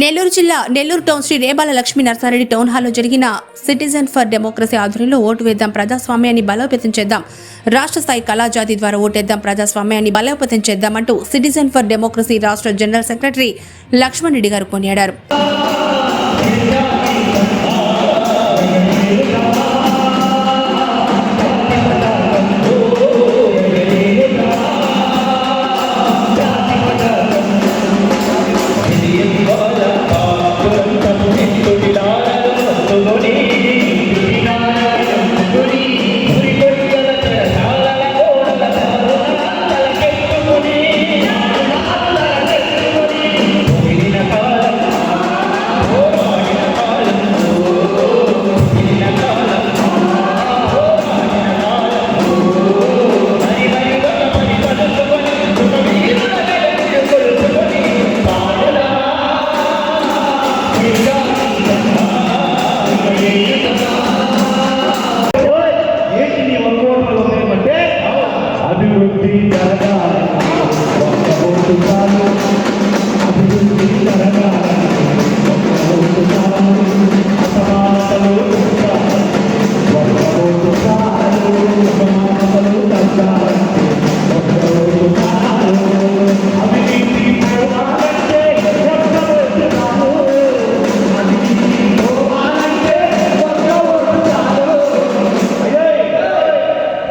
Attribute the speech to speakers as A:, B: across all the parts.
A: నెల్లూరు జిల్లా Nellore town Shri Rebala Lakshmi Narsareddy town హాల్లో జరిగిన సిటిజన్ ఫర్ డెమోక్రసీ ఆధ్వర్యంలో ఓటు వేద్దాం ప్రజాస్వామ్యాన్ని బలోపేతం చేద్దాం. రాష్ట్ర స్థాయి కళాజాతి ద్వారా ఓటేద్దాం ప్రజాస్వామ్యాన్ని బలోపేతం చేద్దామంటూ సిటిజన్ ఫర్ డెమోక్రసీ రాష్ట్ర జనరల్ సెక్రటరీ లక్ష్మణ్ రెడ్డి గారు కొనియాడారు.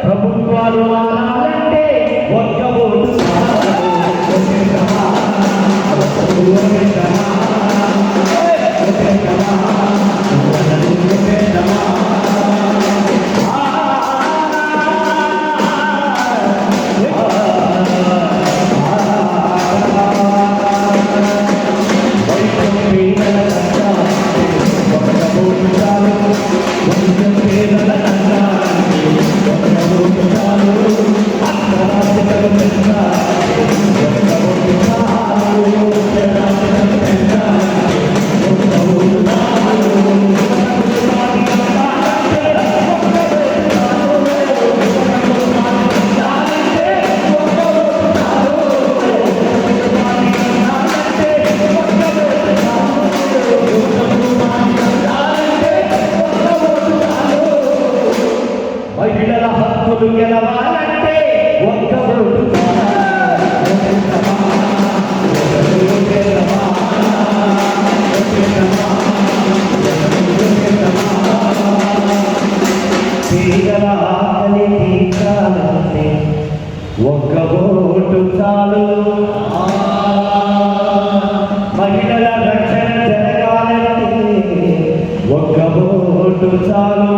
B: ప్రభుత్వాలు మారాలంటే ఒక్క ఓటు సిగల ఆకలి తీర్చాలంటే ఒక్క ఓటు చాలు. మహిళల రక్షణ జరగాలంటే ఒక్క ఓటు చాలు.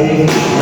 B: Amen.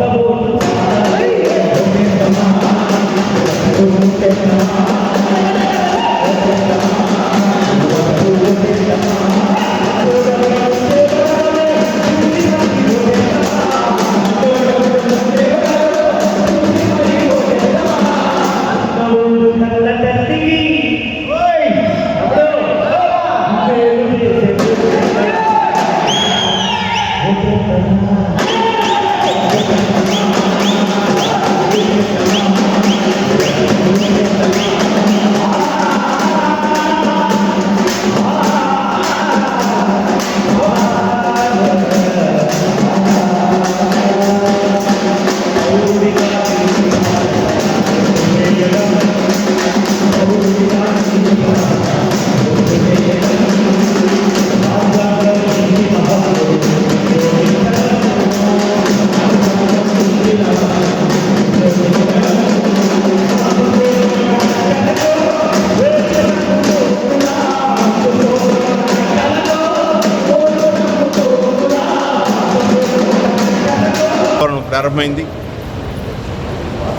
B: Obrigado.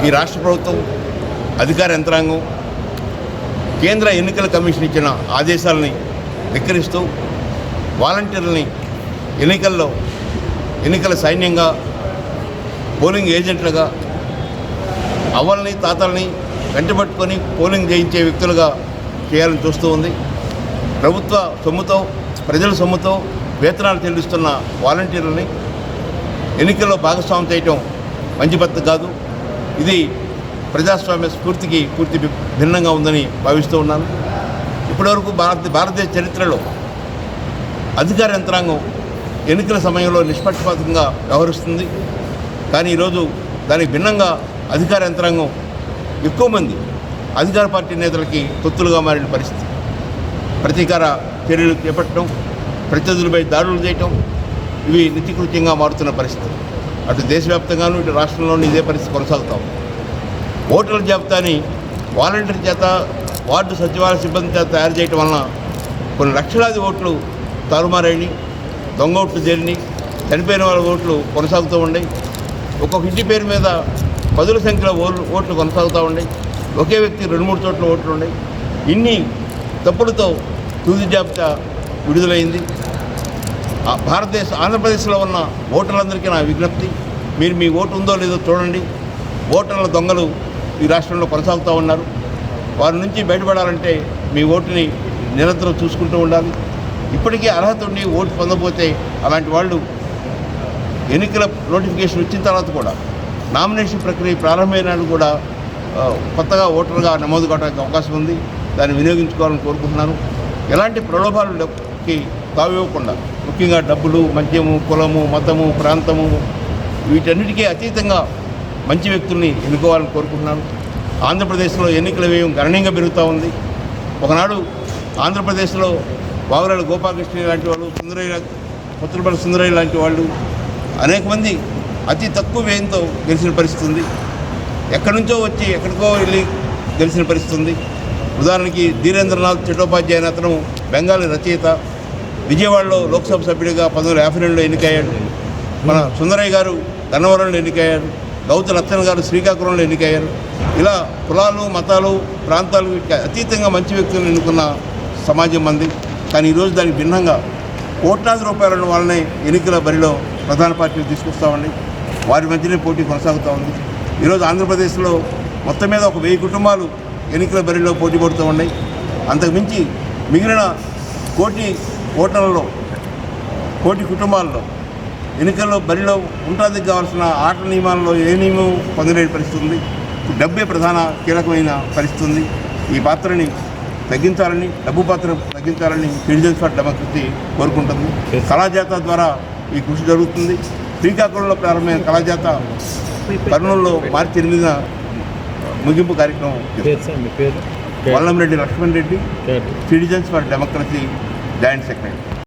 C: ఈ రాష్ట్ర ప్రభుత్వం అధికార యంత్రాంగం కేంద్ర ఎన్నికల కమిషన్ ఇచ్చిన ఆదేశాలని ధిక్కరిస్తూ వాలంటీర్లని ఎన్నికల్లో ఎన్నికల సైన్యంగా పోలింగ్ ఏజెంట్లుగా అవ్వల్ని తాతల్ని వెంటబట్టుకొని పోలింగ్ చేయించే వ్యక్తులుగా చేయాలని చూస్తూ ఉంది. ప్రభుత్వ సొమ్ముతో ప్రజల సొమ్ముతో వేతనాలు చెల్లిస్తున్న వాలంటీర్లని ఎన్నికల్లో భాగస్వామ్యం చేయటం మంచి పద్ధతి కాదు. ఇది ప్రజాస్వామ్య స్ఫూర్తికి పూర్తి భిన్నంగా ఉందని భావిస్తూ ఉన్నాను. ఇప్పటివరకు భారత భారతదేశ చరిత్రలో అధికార యంత్రాంగం ఎన్నికల సమయంలో నిష్పక్షపాతంగా వ్యవహరిస్తుంది. కానీ ఈరోజు దానికి భిన్నంగా అధికార యంత్రాంగం ఎక్కువ మంది అధికార పార్టీ నేతలకి తొత్తులుగా మారిన పరిస్థితి. ప్రతీకార చర్యలు చేపట్టడం ప్రత్యర్థులపై దాడులు చేయటం ఇవి నిత్యకృత్యంగా మారుతున్న పరిస్థితి. అటు దేశవ్యాప్తంగాను ఇటు రాష్ట్రంలోనూ ఇదే పరిస్థితి కొనసాగుతాం. ఓటర్ల జాబితాని వాలంటీర్ చేత వార్డు సచివాలయ సిబ్బంది చేత తయారు చేయటం వలన కొన్ని లక్షలాది ఓట్లు తారుమారైనవి దొంగ ఓట్లు చేరిని చనిపోయిన వాళ్ళ ఓట్లు కొనసాగుతూ ఉన్నాయి. ఒక్కొక్క ఇంటి పేరు మీద పదుల సంఖ్యలో ఓట్లు ఓట్లు కొనసాగుతూ ఉన్నాయి. ఒకే వ్యక్తి రెండు మూడు చోట్ల ఓట్లు ఉన్నాయి. ఇన్ని తప్పులతో తుది జాబితా విడుదలైంది. భారతదేశ ఆంధ్రప్రదేశ్లో ఉన్న ఓటర్లందరికీ నా విజ్ఞప్తి. మీరు మీ ఓటు ఉందో లేదో చూడండి. ఓటర్ల దొంగలు ఈ రాష్ట్రంలో కొనసాగుతూ ఉన్నారు. వారి నుంచి బయటపడాలంటే మీ ఓటుని నిరంతరం చూసుకుంటూ ఉండాలి. ఇప్పటికీ అర్హత ఉండి ఓటు పొందకపోతే అలాంటి వాళ్ళు ఎన్నికల నోటిఫికేషన్ వచ్చిన తర్వాత కూడా నామినేషన్ ప్రక్రియ ప్రారంభమైన కూడా కొత్తగా ఓటర్గా నమోదు కావడానికి అవకాశం ఉంది. దాన్ని వినియోగించుకోవాలని కోరుకుంటున్నాను. ఎలాంటి ప్రలోభాలకి తావివ్వకుండా ముఖ్యంగా డబ్బులు మద్యము కులము మతము ప్రాంతము వీటన్నిటికీ అతీతంగా మంచి వ్యక్తుల్ని ఎన్నుకోవాలని కోరుకుంటున్నాను. ఆంధ్రప్రదేశ్లో ఎన్నికల వ్యయం గణనీయంగా పెరుగుతూ ఉంది. ఒకనాడు ఆంధ్రప్రదేశ్లో బావరాలు గోపాలకృష్ణ లాంటి వాళ్ళు సుందరయ్య కొత్తపల్లి సుందరయ్య లాంటి వాళ్ళు అనేక మంది అతి తక్కువ వ్యయంతో గెలిచిన పరిస్థితి ఉంది. ఎక్కడి నుంచో వచ్చి ఎక్కడికో వెళ్ళి గెలిచిన పరిస్థితి ఉంది. ఉదాహరణకి ధీరేంద్రనాథ్ చట్టోపాధ్యాయ అతను బెంగాలీ రచయిత. విజయవాడలో లోక్సభ సభ్యుడిగా పంతొమ్మిది వందల యాభై రెండులో ఎన్నికయ్యాడు. మన సుందరయ్య గారు గన్నవరంలో ఎన్నికయ్యారు. గౌతు లచ్చన్ గారు శ్రీకాకుళంలో ఎన్నికయ్యారు. ఇలా కులాలు మతాలు ప్రాంతాలు అతీతంగా మంచి వ్యక్తులను ఎన్నుకున్న సమాజం మంది. కానీ ఈరోజు దానికి భిన్నంగా కోట్లాది రూపాయల వాళ్ళనే ఎన్నికల బరిలో ప్రధాన పార్టీలు తీసుకొస్తామండి వారి మధ్యనే పోటీ కొనసాగుతూ ఉంది. ఈరోజు ఆంధ్రప్రదేశ్లో మొత్తం మీద ఒక వెయ్యి కుటుంబాలు ఎన్నికల బరిలో పోటీ పడుతూ ఉన్నాయి. అంతకుమించి మిగిలిన కోటి ఓటర్లలో కోటి కుటుంబాల్లో ఎన్నికల్లో బరిలో ఉంటానికి కావాల్సిన ఆట నియమాల్లో ఏ నియమం పొందలేని పరిస్థితి ఉంది. డబ్బే ప్రధాన కీలకమైన పరిస్థితి ఉంది. ఈ పాత్రని తగ్గించాలని డబ్బు పాత్ర తగ్గించాలని సిటిజన్స్ ఫర్ డెమోక్రసీ కోరుకుంటుంది. కళాజాత ద్వారా ఈ కృషి జరుగుతుంది. శ్రీకాకుళంలో ప్రారంభమైన కళాజాత కర్నూలులో మార్చి ఎనిమిదిన ముగింపు కార్యక్రమం Vallamreddy Lakshman Reddy. Citizens for democracy joint secretary